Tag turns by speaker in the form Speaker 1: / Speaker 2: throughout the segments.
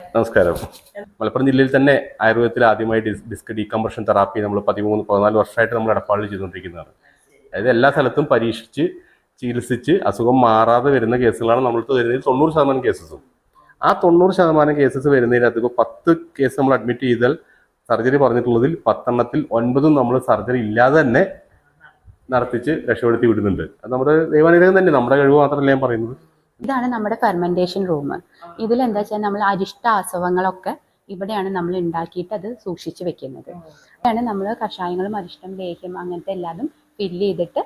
Speaker 1: നമസ്കാരം. മലപ്പുറം ജില്ലയിൽ തന്നെ ആയുർവേദത്തിൽ ആദ്യമായി ഡിസ് ഡിസ്ക് ഡീകംപ്രഷൻ തെറാപ്പി നമ്മൾ പതിമൂന്ന് പതിനാല് വർഷമായിട്ട് നമ്മൾ ഇടപാടിൽ ചെയ്തുകൊണ്ടിരിക്കുന്നതാണ്. അതായത് എല്ലാ സ്ഥലത്തും പരീക്ഷിച്ച് ചികിത്സിച്ച് അസുഖം മാറാതെ വരുന്ന കേസുകളാണ് നമ്മൾക്ക് വരുന്നതിൽ തൊണ്ണൂറ് ശതമാനം കേസസും. ആ തൊണ്ണൂറ് ശതമാനം കേസസ് വരുന്നതിനകത്ത് ഇപ്പോൾ പത്ത് കേസ് നമ്മൾ അഡ്മിറ്റ് ചെയ്താൽ സർജറി പറഞ്ഞിട്ടുള്ളതിൽ പത്തെണ്ണത്തിൽ ഒൻപതും നമ്മൾ സർജറി ഇല്ലാതെ തന്നെ നടത്തിച്ച് രക്ഷപ്പെടുത്തി വിടുന്നുണ്ട്. അത് നമ്മുടെ ദൈവാനുഗ്രഹം തന്നെ നമ്മുടെ കഴിവ് മാത്രമല്ല ഞാൻ പറയുന്നത്.
Speaker 2: ഇതാണ് നമ്മുടെ ഫെർമെന്റേഷൻ റൂം എന്താ വെച്ചാൽ നമ്മൾ അരിഷ്ടാസവങ്ങളൊക്കെ ഇവിടെയാണ് നമ്മൾ ഉണ്ടാക്കിയിട്ട് അത് സൂക്ഷിച്ചു വെക്കുന്നത്. അതാണ് നമ്മൾ കഷായങ്ങളും അരിഷ്ടം ലേഹ്യം അങ്ങനത്തെ എല്ലാതും ഫില്ല് ചെയ്തിട്ട്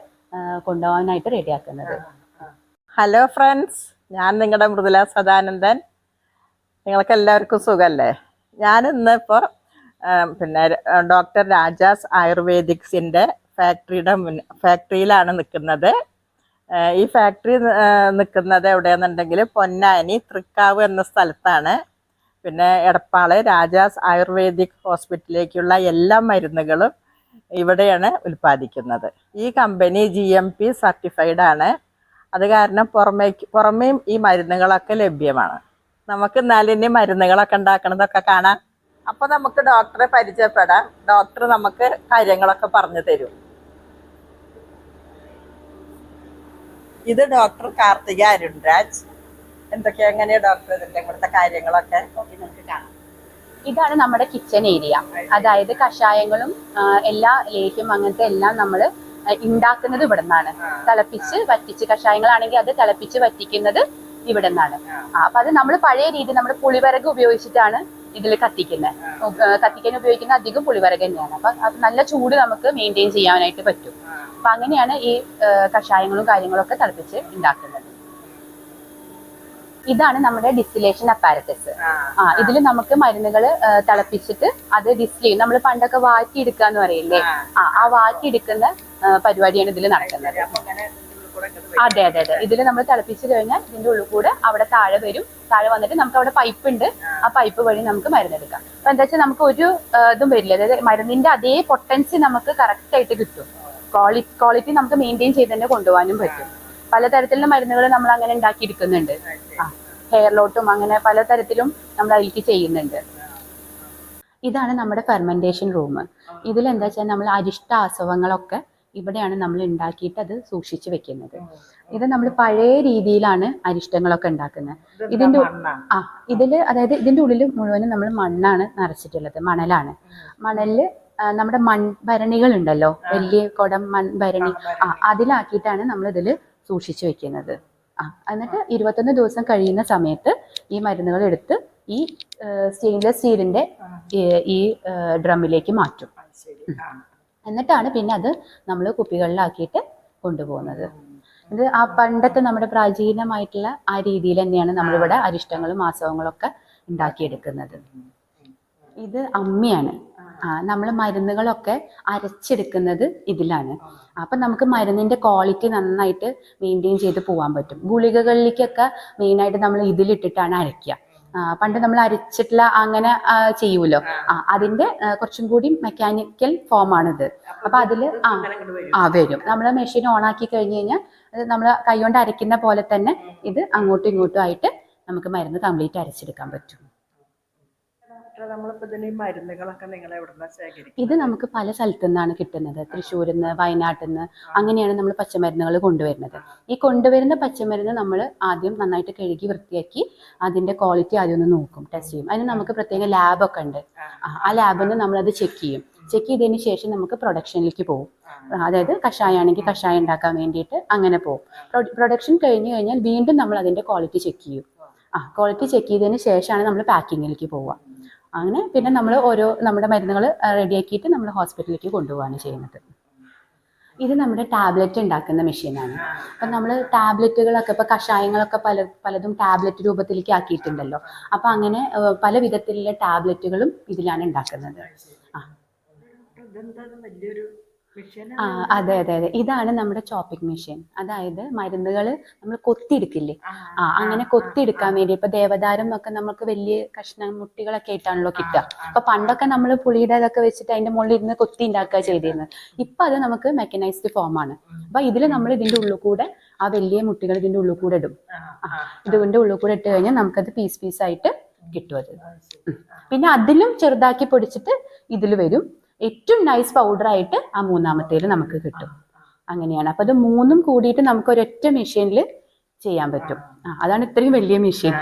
Speaker 2: കൊണ്ടുപോകാനായിട്ട് റെഡിയാക്കുന്നത്.
Speaker 3: ഹലോ ഫ്രണ്ട്സ് ഞാൻ നിങ്ങളുടെ മൃദുല സദാനന്ദൻ. നിങ്ങൾക്ക് എല്ലാവർക്കും സുഖമല്ലേ ഞാൻ ഇന്നിപ്പോൾ പിന്നെ ഡോക്ടർ രാജാസ് ആയുർവേദിക്സിന്റെ ഫാക്ടറിയുടെ മുൻ ഫാക്ടറിയിലാണ് നിൽക്കുന്നത് ഈ ഫാക്ടറി നിൽക്കുന്നത് എവിടെയെന്നുണ്ടെങ്കിൽ പൊന്നാനി തൃക്കാവ് എന്ന സ്ഥലത്താണ്. പിന്നെ എടപ്പാൾ രാജാസ് ആയുർവേദിക് ഹോസ്പിറ്റലിലേക്കുള്ള എല്ലാ മരുന്നുകളും ഇവിടെയാണ് ഉൽപ്പാദിക്കുന്നത്. ഈ company G M P certified ആണ്. അത് കാരണം പുറമേക്ക് പുറമേയും ഈ മരുന്നുകളൊക്കെ ലഭ്യമാണ്. നമുക്ക് എന്നാലും ഇനി മരുന്നുകളൊക്കെ ഉണ്ടാക്കണതൊക്കെ കാണാം. അപ്പോൾ നമുക്ക് ഡോക്ടറെ പരിചയപ്പെടാം. ഡോക്ടർ നമുക്ക് കാര്യങ്ങളൊക്കെ പറഞ്ഞു തരും. ഇത് ഡോക്ടർ കാർത്തിക അരുൺരാജ്. എന്തൊക്കെയാ എങ്ങനെയാ ഡോക്ടർ ഇതിന്റെ ഇവിടുത്തെ കാര്യങ്ങളൊക്കെ? കാണാം.
Speaker 2: ഇതാണ് നമ്മുടെ കിച്ചൺ ഏരിയ അതായത് കഷായങ്ങളും എല്ലാ ലേഹ്യം അങ്ങനത്തെ എല്ലാം നമ്മൾ ഉണ്ടാക്കുന്നത് ഇവിടെ നിന്നാണ് തിളപ്പിച്ച് വറ്റിച്ച് കഷായങ്ങളാണെങ്കിൽ അത് തിളപ്പിച്ച് വറ്റിക്കുന്നത് ഇവിടെ നിന്നാണ് അപ്പൊ അത് നമ്മൾ പഴയ രീതി നമ്മൾ പുളിവരക് ഉപയോഗിച്ചിട്ടാണ് ഇതിൽ കത്തിക്കുന്നത് കത്തിക്കാൻ ഉപയോഗിക്കുന്ന അധികം പുളിവരക തന്നെയാണ്. അപ്പൊ അത് നല്ല ചൂട് നമുക്ക് മെയിന്റെയിൻ ചെയ്യാനായിട്ട് പറ്റും. അപ്പൊ അങ്ങനെയാണ് ഈ കഷായങ്ങളും കാര്യങ്ങളൊക്കെ തിളപ്പിച്ച് ഉണ്ടാക്കുന്നത് ഇതാണ് നമ്മുടെ ഡിസ്റ്റിലേഷൻ അപ്പാരറ്റസ് ആ ഇതിൽ നമുക്ക് മരുന്നുകൾ തിളപ്പിച്ചിട്ട് അത് ഡിസ്റ്റിൽ ചെയ്യും. നമ്മൾ പണ്ടൊക്കെ വാറ്റി എടുക്കുക എന്ന് പറയില്ലേ? ആ. ആ വാറ്റി എടുക്കുന്ന പരിപാടിയാണ് ഇതിൽ നടക്കുന്നത്. അതെ അതെ അതെ. ഇതിൽ നമ്മൾ തിളപ്പിച്ച് കഴിഞ്ഞാൽ ഇതിന്റെ ഉള്ളിൽ കൂടെ അവിടെ താഴെ വരും. താഴെ വന്നിട്ട് നമുക്ക് അവിടെ പൈപ്പ് ഉണ്ട്. ആ പൈപ്പ് വഴി നമുക്ക് മരുന്നെടുക്കാം. അപ്പൊ എന്താ വെച്ചാൽ നമുക്ക് ഒരു ഇതും വരില്ല. അതായത് മരുന്നിന്റെ അതേ പൊട്ടൻസി നമുക്ക് കറക്റ്റ് ആയിട്ട് കിട്ടും. ക്വാളിറ്റി ക്വാളിറ്റി നമുക്ക് മെയിന്റെയിൻ ചെയ്ത് തന്നെ കൊണ്ടുപോകാനും പറ്റും. പലതരത്തിലുള്ള മരുന്നുകൾ നമ്മൾ അങ്ങനെ ഉണ്ടാക്കിയെടുക്കുന്നുണ്ട്. ആ ഹെയറിലോട്ടും അങ്ങനെ പലതരത്തിലും നമ്മൾ അതിലേക്ക് ചെയ്യുന്നുണ്ട്. ഇതാണ് നമ്മുടെ ഫെർമെന്റേഷൻ റൂം ഇതിൽ എന്താ വെച്ചാൽ നമ്മൾ അരിഷ്ടാസവങ്ങളൊക്കെ ഇവിടെയാണ് നമ്മൾ ഉണ്ടാക്കിയിട്ട് അത് സൂക്ഷിച്ചു വെക്കുന്നത്. ഇത് നമ്മൾ പഴയ രീതിയിലാണ് അരിഷ്ടങ്ങളൊക്കെ ഉണ്ടാക്കുന്നത്. ഇതിന്റെ ആ ഇതിൽ അതായത് ഇതിന്റെ ഉള്ളിൽ മുഴുവനും നമ്മൾ മണ്ണാണ് നിറച്ചിട്ടുള്ളത് മണലാണ്. മണലിൽ നമ്മുടെ മൺഭരണികൾ ഉണ്ടല്ലോ വലിയ കുടം മൺഭരണി ആ അതിലാക്കിയിട്ടാണ് നമ്മൾ ഇതിൽ സൂക്ഷിച്ചു വെക്കുന്നത്. ആ എന്നിട്ട് ഇരുപത്തൊന്ന് ദിവസം കഴിയുന്ന സമയത്ത് ഈ മരുന്നുകൾ എടുത്ത് ഈ സ്റ്റെയിൻലെസ് സ്റ്റീലിന്റെ ഈ ഡ്രമ്മിലേക്ക് മാറ്റും. എന്നിട്ടാണ് പിന്നെ അത് നമ്മൾ കുപ്പികളിലാക്കിയിട്ട് കൊണ്ടുപോകുന്നത്. ഇത് ആ പണ്ടത്തെ നമ്മുടെ പ്രാചീനമായിട്ടുള്ള ആ രീതിയിൽ തന്നെയാണ് നമ്മളിവിടെ അരിഷ്ടങ്ങളും ആസവങ്ങളും ഒക്കെ ഉണ്ടാക്കിയെടുക്കുന്നത്. ഇത് അമ്മിയാണ്. ആ നമ്മൾ മരുന്നുകളൊക്കെ അരച്ചെടുക്കുന്നത് ഇതിലാണ്. അപ്പം നമുക്ക് മരുന്നിന്റെ ക്വാളിറ്റി നന്നായിട്ട് മെയിന്റെയിൻ ചെയ്ത് പോകാൻ പറ്റും. ഗുളികകളിലേക്കൊക്കെ മെയിനായിട്ട് നമ്മൾ ഇതിലിട്ടിട്ടാണ് അരയ്ക്കുക. പണ്ട് നമ്മൾ അരച്ചിട്ടുള്ള അങ്ങനെ ചെയ്യുമല്ലോ ചെയ്യൂലോ? ആ. അതിന്റെ കുറച്ചും കൂടി മെക്കാനിക്കൽ ഫോമാണിത് അപ്പൊ അതിൽ ആ ആ വരും. നമ്മൾ മെഷീൻ ഓൺ ആക്കി കഴിഞ്ഞ് കഴിഞ്ഞാൽ അത് നമ്മൾ കൈകൊണ്ട് അരയ്ക്കുന്ന പോലെ തന്നെ ഇത് അങ്ങോട്ടും ഇങ്ങോട്ടും ആയിട്ട് നമുക്ക് മരുന്ന് കംപ്ലീറ്റ് അരച്ചെടുക്കാൻ പറ്റും.
Speaker 3: നമ്മളിപ്പോ ഇതിന് ഈ മരുന്നുകളൊക്കെ നിങ്ങൾ എവിടുന്ന ശേഖരിക്കും
Speaker 2: ഇത് നമുക്ക് പല സ്ഥലത്തു നിന്നാണ് കിട്ടുന്നത്. തൃശ്ശൂരിൽ നിന്ന് വയനാട്ടിൽ നിന്ന് അങ്ങനെയാണ് നമ്മൾ പച്ചമരുന്നുകൾ കൊണ്ടുവരുന്നത്. ഈ കൊണ്ടുവരുന്ന പച്ചമരുന്ന് നമ്മൾ ആദ്യം നന്നായിട്ട് കഴുകി വൃത്തിയാക്കി അതിന്റെ ക്വാളിറ്റി ആദ്യം ഒന്ന് നോക്കും ടെസ്റ്റ് ചെയ്യും. അതിന് നമുക്ക് പ്രത്യേക ലാബൊക്കെ ഉണ്ട്. ആ, ലാബിൽ നിന്ന് നമ്മളത് ചെക്ക് ചെയ്യും. ചെക്ക് ചെയ്തതിന് ശേഷം നമുക്ക് പ്രൊഡക്ഷനിലേക്ക് പോകും. അതായത് കഷായമാണെങ്കിൽ കഷായം ഉണ്ടാക്കാൻ വേണ്ടിയിട്ട് അങ്ങനെ പോകും. പ്രൊഡക്ഷൻ കഴിഞ്ഞു കഴിഞ്ഞാൽ വീണ്ടും നമ്മൾ അതിന്റെ ക്വാളിറ്റി ചെക്ക് ചെയ്യും. ആ. ക്വാളിറ്റി ചെക്ക് ചെയ്തതിന് ശേഷമാണ് നമ്മൾ പാക്കിങ്ങിലേക്ക് പോവുക. അങ്ങനെ പിന്നെ നമ്മൾ ഓരോ നമ്മുടെ മരുന്നുകൾ റെഡിയാക്കിയിട്ട് നമ്മൾ ഹോസ്പിറ്റലിലേക്ക് കൊണ്ടുപോവാണ് ചെയ്യുന്നത്. ഇത് നമ്മുടെ ടാബ്ലറ്റ് ഉണ്ടാക്കുന്ന മെഷീനാണ്. അപ്പം നമ്മൾ ടാബ്ലറ്റുകളൊക്കെ ഇപ്പോൾ കഷായങ്ങളൊക്കെ പല പലതും ടാബ്ലറ്റ് രൂപത്തിലേക്ക് ആക്കിയിട്ടുണ്ടല്ലോ. അപ്പം അങ്ങനെ പല വിധത്തിലുള്ള ടാബ്ലറ്റുകളും ഇതിലാണ് ഉണ്ടാക്കുന്നത്. ആ. ആ അതെ അതെ അതെ. ഇതാണ് നമ്മുടെ ചോപ്പിംഗ് മെഷീൻ അതായത് മരുന്നുകൾ നമ്മൾ കൊത്തിയെടുക്കില്ലേ? ആ അങ്ങനെ കൊത്തിയെടുക്കാൻ വേണ്ടി. ഇപ്പൊ ദേവദാരം ഒക്കെ നമുക്ക് വലിയ കഷ്ണം മുട്ടികളൊക്കെ ആയിട്ടാണല്ലോ കിട്ടുക. അപ്പൊ പണ്ടൊക്കെ നമ്മൾ പുളിയുടെ ഇതൊക്കെ വെച്ചിട്ട് അതിന്റെ മുകളിൽ ഇരുന്ന് കൊത്തി ഉണ്ടാക്കുക ചെയ്തിരുന്നത്. ഇപ്പൊ അത് നമുക്ക് മെക്കനൈസ്ഡ് ഫോം ആണ്. അപ്പൊ ഇതിൽ നമ്മൾ ഇതിന്റെ ഉള്ളിൽ കൂടെ ആ വലിയ മുട്ടികൾ ഇതിന്റെ ഉള്ളിൽ കൂടെ ഇടും. ഇതിന്റെ ഉള്ളിൽ കൂടെ ഇട്ട് കഴിഞ്ഞാൽ നമുക്കത് പീസ് പീസ് ആയിട്ട് കിട്ടും അത്. പിന്നെ അതിലും ചെറുതാക്കി പൊടിച്ചിട്ട് ഇതിൽ വരും. ഏറ്റവും നൈസ് പൗഡറായിട്ട് ആ മൂന്നാമത്തേൽ നമുക്ക് കിട്ടും. അങ്ങനെയാണ്. അപ്പൊ അത് മൂന്നും കൂടിയിട്ട് നമുക്ക് ഒരൊറ്റ മെഷീനിൽ ചെയ്യാൻ പറ്റും. ആ അതാണ് ഇത്രയും വലിയ മെഷീൻ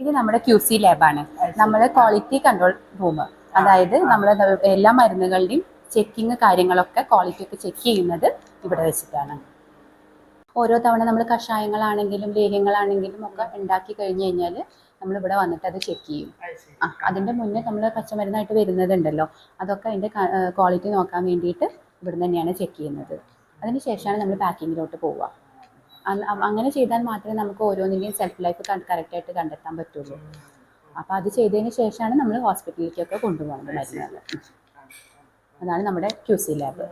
Speaker 2: ഇത് നമ്മുടെ ക്യു സി ലാബാണ് നമ്മളെ ക്വാളിറ്റി കൺട്രോൾ റൂം അതായത് നമ്മൾ എല്ലാ മരുന്നുകളുടെയും ചെക്കിങ് കാര്യങ്ങളൊക്കെ ക്വാളിറ്റി ഒക്കെ ചെക്ക് ചെയ്യുന്നത് ഇവിടെ വെച്ചിട്ടാണ്. ഓരോ തവണ നമ്മൾ കഷായങ്ങളാണെങ്കിലും ലേഹ്യങ്ങളാണെങ്കിലും ഒക്കെ ഉണ്ടാക്കി കഴിഞ്ഞു കഴിഞ്ഞാൽ നമ്മൾ ഇവിടെ വന്നിട്ട് അത് ചെക്ക് ചെയ്യും. ആ അതിന്റെ മുന്നേ നമ്മൾ പച്ചമരുന്നായിട്ട് വരുന്നതുണ്ടല്ലോ. അതൊക്കെ അതിന്റെ ക്വാളിറ്റി നോക്കാൻ വേണ്ടിയിട്ട് ഇവിടെ തന്നെയാണ് ചെക്ക് ചെയ്യുന്നത്. അതിന് ശേഷമാണ് നമ്മൾ പാക്കിങ്ങിലോട്ട് പോവുക. അങ്ങനെ ചെയ്താൽ മാത്രമേ നമുക്ക് ഓരോന്നിന്റെയും സെൽഫ് ലൈഫ് കറക്റ്റായിട്ട് കണ്ടെത്താൻ പറ്റുള്ളൂ. അപ്പോൾ അത് ചെയ്തതിന് ശേഷമാണ് നമ്മൾ ഹോസ്പിറ്റലിലേക്കൊക്കെ കൊണ്ടുപോകുന്നത് മരുന്നുകൾ അതാണ് നമ്മുടെ ക്യൂസി ലാബ്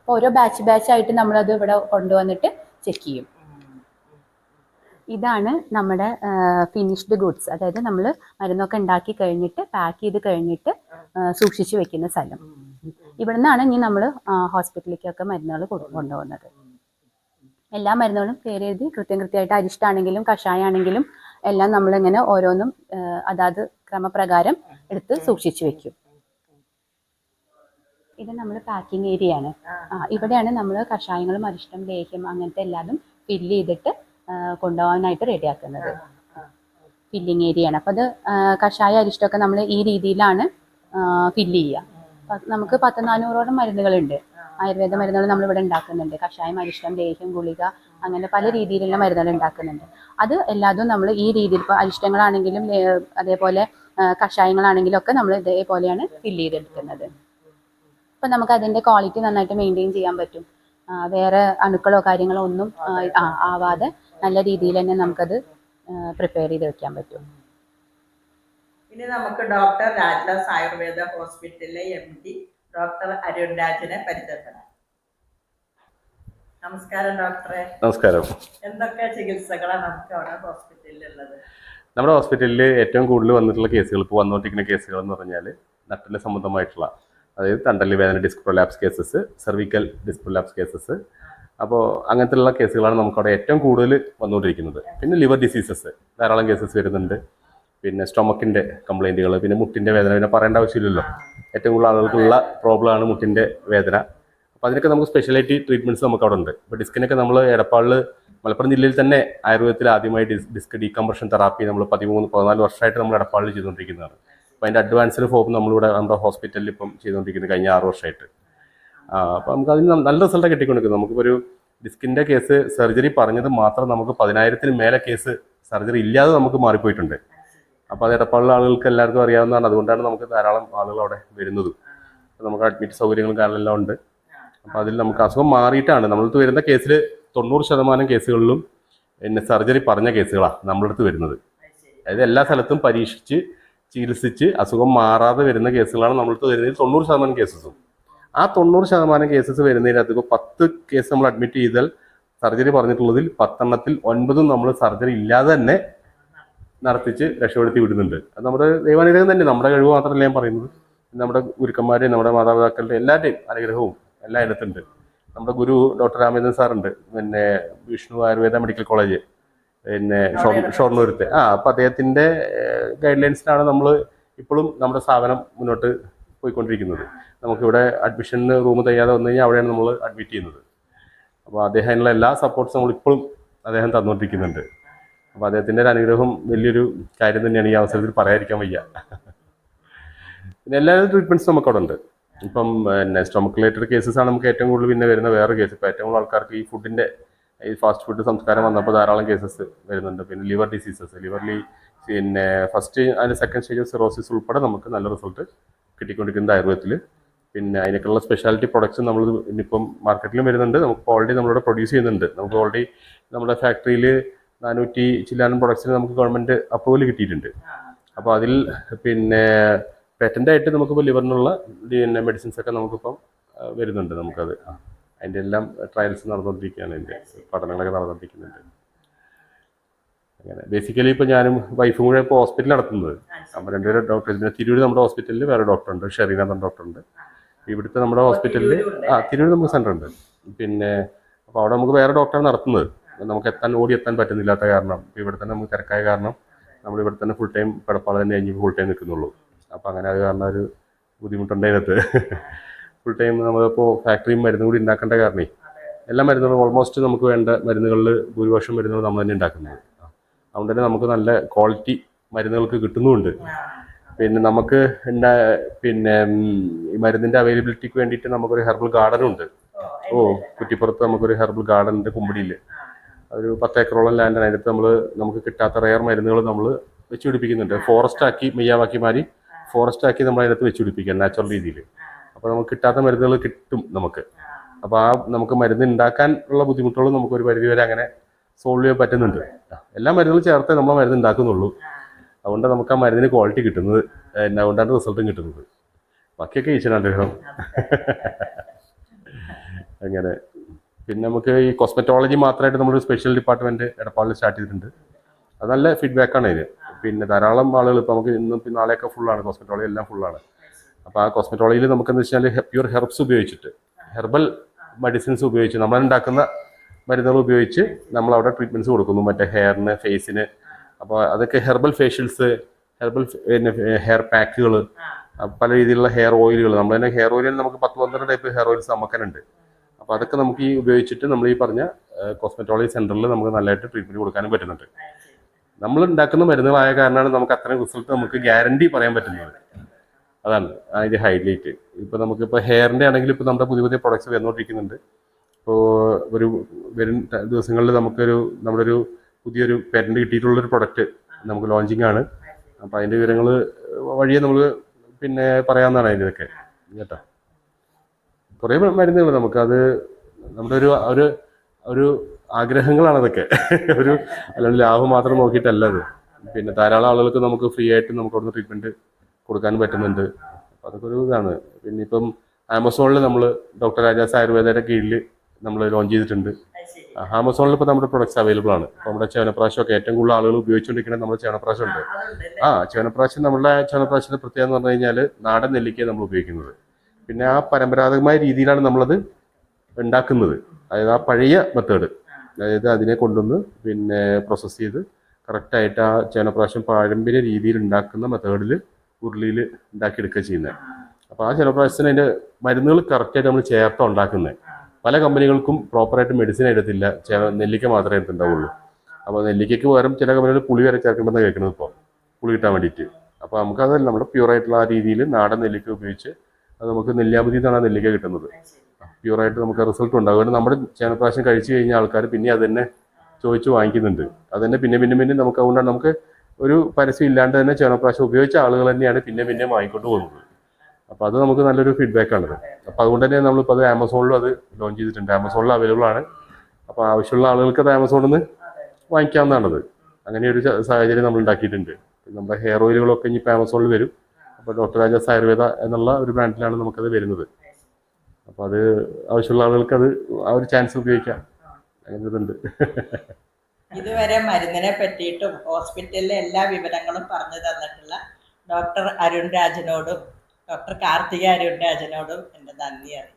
Speaker 2: അപ്പോൾ ഓരോ ബാച്ച് ബാച്ചായിട്ട് നമ്മളത് ഇവിടെ കൊണ്ടുവന്നിട്ട് ചെക്ക് ചെയ്യും. ഇതാണ് നമ്മുടെ ഫിനിഷ്ഡ് ഗുഡ്സ് അതായത് നമ്മൾ മരുന്നൊക്കെ ഉണ്ടാക്കി കഴിഞ്ഞിട്ട് പാക്ക് ചെയ്ത് കഴിഞ്ഞിട്ട് സൂക്ഷിച്ചു വെക്കുന്ന സ്ഥലം. ഇവിടെ നിന്നാണ് ഇനി നമ്മൾ ഹോസ്പിറ്റലിലേക്കൊക്കെ മരുന്നുകൾ കൊണ്ടുപോകുന്നത്. എല്ലാ മരുന്നുകളും പേര് എഴുതി കൃത്യം കൃത്യമായിട്ട് അരിഷ്ടാണെങ്കിലും കഷായാണെങ്കിലും എല്ലാം നമ്മളിങ്ങനെ ഓരോന്നും അതാത് ക്രമപ്രകാരം എടുത്ത് സൂക്ഷിച്ചു വെക്കും. ഇത് നമ്മൾ പാക്കിംഗ് ഏരിയ ആണ്. ഇവിടെയാണ് നമ്മൾ കഷായങ്ങളും അരിഷ്ടം ലേഹ്യം അങ്ങനത്തെ എല്ലാതും ഫില്ല് ചെയ്തിട്ട് കൊണ്ടുപോകാനായിട്ട് റെഡിയാക്കുന്നത്. ഫില്ലിംഗ് ഏരിയ ആണ് അപ്പോൾ അത് കഷായ അരിഷ്ടമൊക്കെ നമ്മൾ ഈ രീതിയിലാണ് ഫില്ല് ചെയ്യുക. നമുക്ക് പത്ത് നാനൂറോളം മരുന്നുകളുണ്ട്. ആയുർവേദ മരുന്നുകൾ നമ്മൾ ഇവിടെ ഉണ്ടാക്കുന്നുണ്ട്. കഷായം അരിഷ്ടം ലേഹ്യം ഗുളിക അങ്ങനെ പല രീതിയിലുള്ള മരുന്നുകൾ ഉണ്ടാക്കുന്നുണ്ട്. അത് എല്ലാതും നമ്മൾ ഈ രീതിയിൽ ഇപ്പോൾ അരിഷ്ടങ്ങളാണെങ്കിലും അതേപോലെ കഷായങ്ങളാണെങ്കിലും ഒക്കെ നമ്മൾ ഇതേപോലെയാണ് ഫില്ല് ചെയ്തെടുക്കുന്നത്. അപ്പം നമുക്ക് അതിന്റെ ക്വാളിറ്റി നന്നായിട്ട് മെയിന്റെയിൻ ചെയ്യാൻ പറ്റും. വേറെ അണുക്കളോ കാര്യങ്ങളോ ഒന്നും ആവാതെ നല്ല രീതിയിൽ തന്നെ നമുക്കത് പ്രിപ്പയർ ചെയ്ത് വെക്കാൻ പറ്റും.
Speaker 3: ഇനി നമുക്ക് ഡോക്ടർ രാജ്ലാസ് ആയുർവേദ ഹോസ്പിറ്റലിലെ എം ഡി ഡോക്ടർ അരുൺ രാജിനെ പരിചയപ്പെടാം. നമസ്കാരം ഡോക്ടറെ
Speaker 1: നമസ്കാരം.
Speaker 3: എന്തൊക്കെ ചികിത്സകളാണ് നമുക്ക് അവിടെ ഹോസ്പിറ്റലിൽ ഉള്ളത്
Speaker 1: നമ്മുടെ ഹോസ്പിറ്റലിൽ ഏറ്റവും കൂടുതൽ വന്നിട്ടുള്ള കേസുകൾ ഇപ്പോൾ വന്നുകൊണ്ടിരിക്കുന്ന കേസുകൾ എന്ന് പറഞ്ഞാൽ നട്ടിന് സംബന്ധമായിട്ടുള്ള അതായത് തണ്ടൽ വേദന disc prolapse cases cervical disc prolapse cases അപ്പോൾ അങ്ങനത്തെയുള്ള കേസുകളാണ് നമുക്കവിടെ ഏറ്റവും കൂടുതൽ വന്നുകൊണ്ടിരിക്കുന്നത്. പിന്നെ ലിവർ ഡിസീസസ് ധാരാളം കേസസ് വരുന്നുണ്ട്. പിന്നെ സ്റ്റൊമക്കിന്റെ കംപ്ലൈന്റുകൾ പിന്നെ മുട്ടിന്റെ വേദന പിന്നെ പറയേണ്ട ആവശ്യമില്ലല്ലോ. ഏറ്റവും കൂടുതൽ ആളുകൾക്കുള്ള പ്രോബ്ലമാണ് മുട്ടിന്റെ വേദന. അപ്പോൾ അതിനൊക്കെ നമുക്ക് സ്പെഷ്യാലിറ്റി ട്രീറ്റ്മെന്റ്സ് നമുക്ക് അവിടെ ഉണ്ട് ഇപ്പോൾ ഡിസ്കിനൊക്കെ നമ്മൾ എടപ്പാളിൽ മലപ്പുറം ജില്ലയിൽ തന്നെ ആയുർവേദത്തിൽ ആദ്യമായി ഡിസ് ഡിസ്ക് ഡീകംപ്രഷൻ തെറാപ്പി നമ്മൾ പതിമൂന്ന് പതിനാല് വർഷമായിട്ട് നമ്മൾ എടപ്പാളിൽ ചെയ്തുകൊണ്ടിരിക്കുന്നതാണ്. അപ്പോൾ അതിന്റെ അഡ്വാൻസ്ഡ് ഫോം നമ്മളിവിടെ നമ്മുടെ ഹോസ്പിറ്റലിൽ ഇപ്പം ചെയ്തുകൊണ്ടിരിക്കുന്നത് കഴിഞ്ഞ ആറ് വർഷമായിട്ട്. അപ്പോൾ നമുക്ക് അതിന് നല്ല റിസൾട്ട് കിട്ടിക്കൊണ്ടിരിക്കുന്നത് നമുക്കിപ്പോൾ ഒരു ഡിസ്കിന്റെ കേസ് സർജറി പറഞ്ഞത് മാത്രം നമുക്ക് പതിനായിരത്തിന് മേലെ കേസ് സർജറി ഇല്ലാതെ നമുക്ക് മാറിപ്പോയിട്ടുണ്ട്. അപ്പോൾ അത് എടപ്പാളിലെ ആളുകൾക്ക് എല്ലാവർക്കും അറിയാവുന്നതാണ്. അതുകൊണ്ടാണ് നമുക്ക് ധാരാളം ആളുകൾ അവിടെ വരുന്നതും. നമുക്ക് അഡ്മിറ്റ് സൗകര്യങ്ങളും കാര്യമെല്ലാം ഉണ്ട്. അപ്പോൾ അതിൽ നമുക്ക് അസുഖം മാറിയിട്ടാണ്. നമ്മളടുത്ത് വരുന്ന കേസിൽ തൊണ്ണൂറ് ശതമാനം കേസുകളിലും പിന്നെ സർജറി പറഞ്ഞ കേസുകളാണ് നമ്മളടുത്ത് വരുന്നത്. അതായത് എല്ലാ സ്ഥലത്തും പരീക്ഷിച്ച് ചികിത്സിച്ച് അസുഖം മാറാതെ വരുന്ന കേസുകളാണ് നമ്മളടുത്ത് വരുന്നത്. തൊണ്ണൂറ് ശതമാനം കേസസും ആ തൊണ്ണൂറ് ശതമാനം കേസസ് വരുന്നതിനകത്ത് ഇപ്പോൾ പത്ത് കേസ് നമ്മൾ അഡ്മിറ്റ് ചെയ്താൽ സർജറി പറഞ്ഞിട്ടുള്ളതിൽ പത്തെണ്ണത്തിൽ ഒൻപതും നമ്മൾ സർജറി ഇല്ലാതെ തന്നെ നടത്തിച്ച് രക്ഷപ്പെടുത്തി വിടുന്നുണ്ട്. അത് നമ്മുടെ ദൈവാനുഗ്രഹം തന്നെ നമ്മുടെ കഴിവ് മാത്രമല്ല ഞാൻ പറയുന്നത്. നമ്മുടെ ഗുരുക്കന്മാരെയും നമ്മുടെ മാതാപിതാക്കളുടെ എല്ലാവരുടെയും അനുഗ്രഹവും എല്ലായിടത്തുണ്ട് നമ്മുടെ ഗുരു ഡോക്ടർ രാമചന്ദ്രൻ സാറുണ്ട് പിന്നെ വിഷ്ണു ആയുർവേദ മെഡിക്കൽ കോളേജ് പിന്നെ ഷൊർ- ഷൊർണൂരത്തെ. ആ അപ്പം അദ്ദേഹത്തിന്റെ ഗൈഡ് ലൈൻസിലാണ് നമ്മൾ ഇപ്പോഴും നമ്മുടെ സ്ഥാപനം മുന്നോട്ട് പോയിക്കൊണ്ടിരിക്കുന്നത്. നമുക്കിവിടെ അഡ്മിഷന് റൂം തയ്യാതെ വന്നു കഴിഞ്ഞാൽ അവിടെയാണ് നമ്മൾ അഡ്മിറ്റ് ചെയ്യുന്നത്. അപ്പോൾ അദ്ദേഹത്തിനുള്ള എല്ലാ സപ്പോർട്ട്സും നമ്മളിപ്പോഴും അദ്ദേഹം തന്നുകൊണ്ടിരിക്കുന്നുണ്ട് അപ്പോൾ അദ്ദേഹത്തിന്റെ ഒരു അനുഗ്രഹം വലിയൊരു കാര്യം തന്നെയാണ് ഈ അവസരത്തിൽ പറയാതിരിക്കാൻ വയ്യ. പിന്നെ എല്ലാ ട്രീറ്റ്മെന്റ്സും നമുക്ക് അവിടെ ഉണ്ട് ഇപ്പം പിന്നെ സ്റ്റൊമക്ക് റിലേറ്റഡ് കേസസ് ആണ് നമുക്ക് ഏറ്റവും കൂടുതൽ പിന്നെ വരുന്ന വേറെ കേസ് ഇപ്പോൾ ഏറ്റവും കൂടുതൽ ആൾക്കാർക്ക് ഈ ഫുഡിന്റെ ഈ ഫാസ്റ്റ് ഫുഡ് സംസ്കാരം വന്നപ്പോൾ ധാരാളം കേസസ് വരുന്നുണ്ട്. പിന്നെ ലിവർ ഡിസീസസ് ലിവറിൽ പിന്നെ ഫസ്റ്റ് അതിന്റെ സെക്കൻഡ് സ്റ്റേജ് സിറോസിസ് ഉൾപ്പെടെ നമുക്ക് നല്ല റിസൾട്ട് കിട്ടിക്കൊണ്ടിരിക്കുന്നത് ആയുർവേദത്തിൽ. പിന്നെ അതിനൊക്കെയുള്ള സ്പെഷ്യാലിറ്റി പ്രൊഡക്ട്സ് നമ്മൾ ഇനിയിപ്പം മാർക്കറ്റിലും വരുന്നുണ്ട്. നമുക്ക് ഓൾറെഡി നമ്മളിവിടെ പ്രൊഡ്യൂസ് ചെയ്യുന്നുണ്ട്. നമുക്ക് ഓൾറെഡി നമ്മുടെ ഫാക്ടറിയിൽ നാനൂറ്റി ചില്ലാനും പ്രൊഡക്ട്സിന് നമുക്ക് ഗവൺമെന്റ് അപ്രൂവൽ കിട്ടിയിട്ടുണ്ട്. അപ്പോൾ അതിൽ പിന്നെ ആയിട്ട് നമുക്കിപ്പോൾ ലിവറിനുള്ള പിന്നെ മെഡിസിൻസ് ഒക്കെ നമുക്കിപ്പം വരുന്നുണ്ട് നമുക്കത്. അതിന്റെ എല്ലാം ട്രയൽസ് നടന്നുകൊണ്ടിരിക്കുകയാണ് അതിന്റെ പഠനങ്ങളൊക്കെ നടന്നുകൊണ്ടിരിക്കുന്നുണ്ട്. അങ്ങനെ. ബേസിക്കലി ഇപ്പോൾ ഞാനും വൈഫും കൂടെ ഇപ്പോൾ ഹോസ്പിറ്റലിൽ നടത്തുന്നത്. അപ്പോൾ രണ്ടുപേരും ഡോക്ടേഴ്സ് പിന്നെ തിരൂർ നമ്മുടെ ഹോസ്പിറ്റലിൽ വേറെ ഡോക്ടർ ഡോക്ടറുണ്ട് ഷെറീന എന്ന ഡോക്ടറുണ്ട് ഇവിടുത്തെ നമ്മുടെ ഹോസ്പിറ്റലിൽ. ആ തിരൂർ നമുക്ക് സെന്റർ ഉണ്ട്. പിന്നെ അപ്പോൾ അവിടെ നമുക്ക് വേറെ ഡോക്ടറാണ് നടത്തുന്നത്. നമുക്ക് എത്താൻ ഓടി എത്താൻ പറ്റുന്നില്ലാത്ത കാരണം. ഇപ്പോൾ ഇവിടെ തന്നെ നമുക്ക് തിരക്കായ കാരണം നമ്മൾ ഇവിടെ തന്നെ ഫുൾ ടൈം കിടപ്പാള തന്നെ കഴിഞ്ഞ് ഫുൾ ടൈം നിൽക്കുന്നുള്ളൂ. അപ്പോൾ അങ്ങനെ അത് കാരണം ഒരു ബുദ്ധിമുട്ടുണ്ട് അതിനകത്ത്. ഫുൾ ടൈം നമ്മളിപ്പോൾ ഫാക്ടറിയും മരുന്നും കൂടി ഉണ്ടാക്കേണ്ട കാരണേ. എല്ലാ മരുന്നുകളും ഓൾമോസ്റ്റ് നമുക്ക് വേണ്ട മരുന്നുകളിൽ ഭൂരിപക്ഷം മരുന്നുകൾ നമ്മൾ തന്നെ ഉണ്ടാക്കുന്നത്. അതുകൊണ്ട് തന്നെ നമുക്ക് നല്ല ക്വാളിറ്റി മരുന്നുകൾക്ക് കിട്ടുന്നുമുണ്ട് പിന്നെ നമുക്ക് പിന്നെ ഈ മരുന്നിന്റെ അവൈലബിലിറ്റിക്ക് വേണ്ടിയിട്ട് നമുക്കൊരു ഹെർബൽ ഗാർഡൻ ഉണ്ട്. ഓ കുറ്റിപ്പുറത്ത് നമുക്കൊരു ഹെർബൽ ഗാർഡൻ ഉണ്ട് കുമ്പിടിയിൽ. ഒരു പത്ത് ഏക്കറോളം ലാൻഡാണ് അതിനകത്ത് നമ്മൾ നമുക്ക് കിട്ടാത്ത റെയർ മരുന്നുകൾ നമ്മൾ വെച്ച് പിടിപ്പിക്കുന്നുണ്ട് ഫോറസ്റ്റ് ആക്കി മെയ്യാവാക്കി മാറി ഫോറസ്റ്റ് ആക്കി നമ്മൾ അതിനകത്ത് വെച്ച് പിടിപ്പിക്കാം നാച്ചുറൽ രീതിയിൽ അപ്പോൾ നമുക്ക് കിട്ടാത്ത മരുന്നുകൾ കിട്ടും നമുക്ക്. അപ്പോൾ ആ നമുക്ക് മരുന്ന് ഉണ്ടാക്കാൻ ഉള്ള ബുദ്ധിമുട്ടുകൾ നമുക്ക് ഒരു പരിധിവരെ അങ്ങനെ സോൾവ് ചെയ്യാൻ പറ്റുന്നുണ്ട്. എല്ലാ മരുന്നുകളും ചേർത്തേ നമ്മൾ മരുന്ന് ഉണ്ടാക്കുന്നുള്ളൂ. അതുകൊണ്ട് നമുക്ക് ആ മരുന്നിന് ക്വാളിറ്റി കിട്ടുന്നത്. എന്നാ കൊണ്ടാണ് റിസൾട്ടും കിട്ടുന്നത്. ബാക്കിയൊക്കെ ഈശ്വരാനുഗ്രഹം അങ്ങനെ. പിന്നെ നമുക്ക് ഈ കോസ്മെറ്റോളജി മാത്രമായിട്ട് നമ്മളൊരു സ്പെഷ്യൽ ഡിപ്പാർട്ട്മെന്റ് എടപ്പാളിൽ സ്റ്റാർട്ട് ചെയ്തിട്ടുണ്ട്. അത് നല്ല ഫീഡ്ബാക്കാണ് ഇതിന് പിന്നെ ധാരാളം ആളുകൾ ഇപ്പോൾ നമുക്ക് ഇന്നും പിന്നെ നാളെയൊക്കെ ഫുള്ളാണ് കോസ്മെറ്റോളജി എല്ലാം ഫുള്ളാണ് അപ്പോൾ ആ കോസ്മെറ്റോളജിയിൽ നമുക്കെന്ന് വെച്ചാൽ പ്യൂർ ഹെർബ്സ് ഉപയോഗിച്ചിട്ട് ഹെർബൽ മെഡിസിൻസ് ഉപയോഗിച്ച് നമ്മളുണ്ടാക്കുന്ന മരുന്നുകൾ ഉപയോഗിച്ച് നമ്മൾ അവിടെ ട്രീറ്റ്മെന്റ്സ് കൊടുക്കുന്നു. മറ്റേ ഹെയറിന് ഫേസിന് അപ്പോൾ അതൊക്കെ ഹെർബൽ ഫേഷ്യൽസ് ഹെർബൽ പിന്നെ ഹെയർ പാക്കുകൾ പല രീതിയിലുള്ള ഹെയർ ഓയിലുകൾ നമ്മൾ തന്നെ ഹെയർ ഓയിലിൽ നമുക്ക് പത്ത് പന്ത്രണ്ട് ടൈപ്പ് ഹെയർ ഓയിൽസ് നമുക്ക് ഉണ്ട്. അപ്പോൾ അതൊക്കെ നമുക്ക് ഈ ഉപയോഗിച്ചിട്ട് നമ്മൾ ഈ പറഞ്ഞ കോസ്മെറ്റോളജി സെന്ററിൽ നമുക്ക് നല്ലതായിട്ട് ട്രീറ്റ്മെന്റ് കൊടുക്കാനും പറ്റുന്നുണ്ട്. നമ്മൾ ഉണ്ടാക്കുന്ന മരുന്നുകളായ കാരണമാണ് നമുക്ക് അത്രയും റിസൾട്ട് നമുക്ക് ഗ്യാരണ്ടി പറയാൻ പറ്റുന്നത്. അതാണ് അതിന്റെ ഹൈലൈറ്റ് ഇപ്പോൾ നമുക്കിപ്പോൾ ഹെയറിന്റെ ആണെങ്കിൽ ഇപ്പോൾ നമ്മുടെ പുതിയ പുതിയ പ്രൊഡക്ട്സ് വന്നുകൊണ്ടിരിക്കുന്നുണ്ട്. ഇപ്പോൾ ഒരു വരും ദിവസങ്ങളിൽ നമുക്കൊരു നമ്മുടെ ഒരു പുതിയൊരു പേറ്റന്റ് കിട്ടിയിട്ടുള്ളൊരു പ്രൊഡക്റ്റ് നമുക്ക് ലോഞ്ചിങ് ആണ്. അപ്പോൾ അതിന്റെ വിവരങ്ങൾ വഴിയെ നമ്മൾ പിന്നെ പറയാവുന്നതാണ് അതിന്റെതൊക്കെ കേട്ടോ? കുറേ മരുന്നുകൾ നമുക്കത് നമ്മുടെ ഒരു ഒരു ഒരു ആഗ്രഹങ്ങളാണ് അതൊക്കെ. ഒരു അല്ലാണ്ട് ലാഭം മാത്രം നോക്കിയിട്ടല്ല അത്. പിന്നെ ധാരാളം ആളുകൾക്ക് നമുക്ക് ഫ്രീ ആയിട്ട് നമുക്ക് അവിടുന്ന് ട്രീറ്റ്മെന്റ് കൊടുക്കാൻ പറ്റുന്നുണ്ട്. അപ്പോൾ അതൊക്കെ ഒരു ഇതാണ്. പിന്നെ ഇപ്പം ആമസോണിൽ നമ്മൾ ഡോക്ടർ രാജാസ് ആയുർവേദയുടെ കീഴിൽ നമ്മൾ ലോഞ്ച് ചെയ്തിട്ടുണ്ട്. ആമസോണിൽ ഇപ്പോൾ നമ്മുടെ പ്രൊഡക്ട്സ് അവൈലബിൾ ആണ്. അപ്പോൾ നമ്മുടെ ചേവനപ്രാശമൊക്കെ ഏറ്റവും കൂടുതൽ ആളുകൾ ഉപയോഗിച്ചുകൊണ്ടിരിക്കുന്നത് നമ്മുടെ ചേവനപ്രാശം ഉണ്ട്. ആ ചേവനപ്രാശം നമ്മുടെ ചേവനപ്രാശത്തിന്റെ പ്രത്യേകത എന്ന് പറഞ്ഞു കഴിഞ്ഞാൽ നാടൻ നെല്ലിക്കയാണ് നമ്മൾ ഉപയോഗിക്കുന്നത്. പിന്നെ ആ പരമ്പരാഗതമായ രീതിയിലാണ് നമ്മളത് ഉണ്ടാക്കുന്നത്. അതായത് ആ പഴയ മെത്തേഡ് അതായത് അതിനെ കൊണ്ടുവന്ന് പിന്നെ പ്രോസസ്സ് ചെയ്ത് കറക്റ്റായിട്ട് ആ ചേനപ്രാശം പാരമ്പര്യ രീതിയിൽ ഉണ്ടാക്കുന്ന മെത്തേഡിൽ ഉരുളിയിൽ ഉണ്ടാക്കിയെടുക്കുക ചെയ്യുന്നത്. അപ്പോൾ ആ ചേനപ്രാശത്തിന് അതിന്റെ മരുന്നുകൾ കറക്റ്റായിട്ട് നമ്മൾ ചേർത്താണ് ഉണ്ടാക്കുന്നത്. പല കമ്പനികൾക്കും പ്രോപ്പറായിട്ട് മെഡിസിൻ എടുത്തില്ല നെല്ലിക്ക മാത്രമേ എടുത്തിട്ടുണ്ടാവുള്ളൂ. അപ്പോൾ നെല്ലിക്കയ്ക്ക് പകരം ചില കമ്പനികൾ പുളി വരെ ചേർക്കണമെന്ന് കേൾക്കുന്നത് ഇപ്പോൾ പുളി കിട്ടാൻ വേണ്ടിയിട്ട്. അപ്പോൾ നമുക്കതല്ല നമ്മുടെ പ്യൂറായിട്ടുള്ള ആ രീതിയിൽ നാടൻ നെല്ലിക്ക ഉപയോഗിച്ച് അത് നമുക്ക് നെല്ലിയാമ്പതി എന്നാണ് നെല്ലിക്ക കിട്ടുന്നത്. പ്യൂറായിട്ട് നമുക്ക് റിസൾട്ട് ഉണ്ടാകും നമ്മുടെ ചേനപ്രാശം കഴിച്ചു കഴിഞ്ഞ ആൾക്കാർ പിന്നെ അത് തന്നെ ചോദിച്ച് വാങ്ങിക്കുന്നുണ്ട്. അത് തന്നെ പിന്നെ പിന്നെ പിന്നെ നമുക്ക് അതുകൊണ്ടാണ് നമുക്ക് ഒരു പരസ്യം ഇല്ലാണ്ട് തന്നെ ചേനപ്രാശം ഉപയോഗിച്ച ആളുകൾ തന്നെയാണ് പിന്നെ പിന്നെ വാങ്ങിക്കൊണ്ട് പോകുന്നത്. അപ്പോൾ അത് നമുക്ക് നല്ലൊരു ഫീഡ്ബാക്ക് ആണത്. അപ്പോൾ അതുകൊണ്ട് തന്നെ നമ്മളിപ്പോൾ അത് ആമസോണിലും അത് ലോഞ്ച് ചെയ്തിട്ടുണ്ട്. ആമസോണിൽ അവൈലബിൾ ആണ്. അപ്പോൾ ആവശ്യമുള്ള ആളുകൾക്ക് അത് ആമസോണിൽ നിന്ന് വാങ്ങിക്കാവുന്നതാണത്. അങ്ങനെ ഒരു സാഹചര്യം നമ്മൾ ഉണ്ടാക്കിയിട്ടുണ്ട്. നമ്മുടെ ഹെയർ ഓയിലുകളൊക്കെ ഇനിയിപ്പോൾ ആമസോണിൽ വരും. അപ്പോൾ ഡോക്ടർ രാജാസ് ആയുർവേദ എന്നുള്ള ഒരു ബ്രാൻഡിലാണ് നമുക്കത് വരുന്നത്. അപ്പോൾ അത് ആവശ്യമുള്ള ആളുകൾക്ക് അത് ആ ഒരു ചാൻസ് ഉപയോഗിക്കാം. അങ്ങനെ ഇതുണ്ട്.
Speaker 3: ഇതുവരെ മരുന്നിനെ പറ്റിയിട്ടും ഹോസ്പിറ്റലിലെ എല്ലാ വിവരങ്ങളും പറഞ്ഞു തന്നിട്ടുള്ള ഡോക്ടർ അരുൺ രാജനോടും ഡോക്ടർ കാർത്തിക അരുൺ രാജനോടും എന്റെ നന്ദി അറിയിക്കുന്നു.